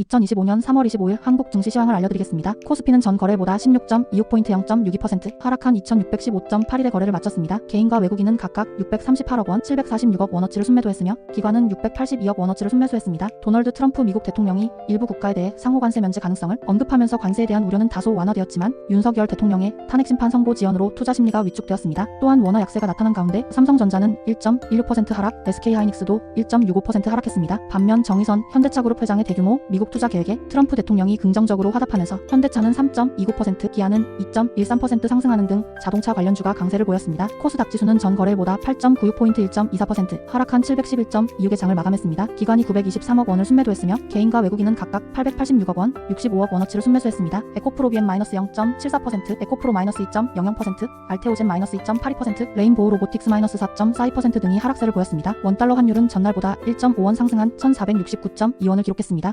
2025년 3월 25일 한국 증시 시황을 알려드리겠습니다. 코스피는 전 거래보다 16.26포인트 0.62% 하락한 2615.81의 거래를 마쳤습니다. 개인과 외국인은 각각 638억 원, 746억 원어치를 순매도했으며 기관은 682억 원어치를 순매수했습니다. 도널드 트럼프 미국 대통령이 일부 국가에 대해 상호 관세 면제 가능성을 언급하면서 관세에 대한 우려는 다소 완화되었지만 윤석열 대통령의 탄핵 심판 선고 지연으로 투자 심리가 위축되었습니다. 또한 원화 약세가 나타난 가운데 삼성전자는 1.16% 하락, SK하이닉스도 1.65% 하락했습니다. 반면 정의선 현대차그룹 회장의 대규모 미국 투자 계획에 트럼프 대통령이 긍정적으로 화답하면서 현대차는 3.29%, 기아는 2.13% 상승하는 등 자동차 관련주가 강세를 보였습니다. 코스닥 지수는 전 거래보다 8.96포인트 1.24% 하락한 711.26의 장을 마감했습니다. 기관이 923억 원을 순매도했으며 개인과 외국인은 각각 886억 원, 65억 원어치를 순매수했습니다. 에코프로 BM-0.74%, 에코프로 -2.00%, 알테오젠 -2.82%, 레인보우 로보틱스 -4.42% 등이 하락세를 보였습니다. 원달러 환율은 전날보다 1.5원 상승한 1,469.2원을 기록했습니다.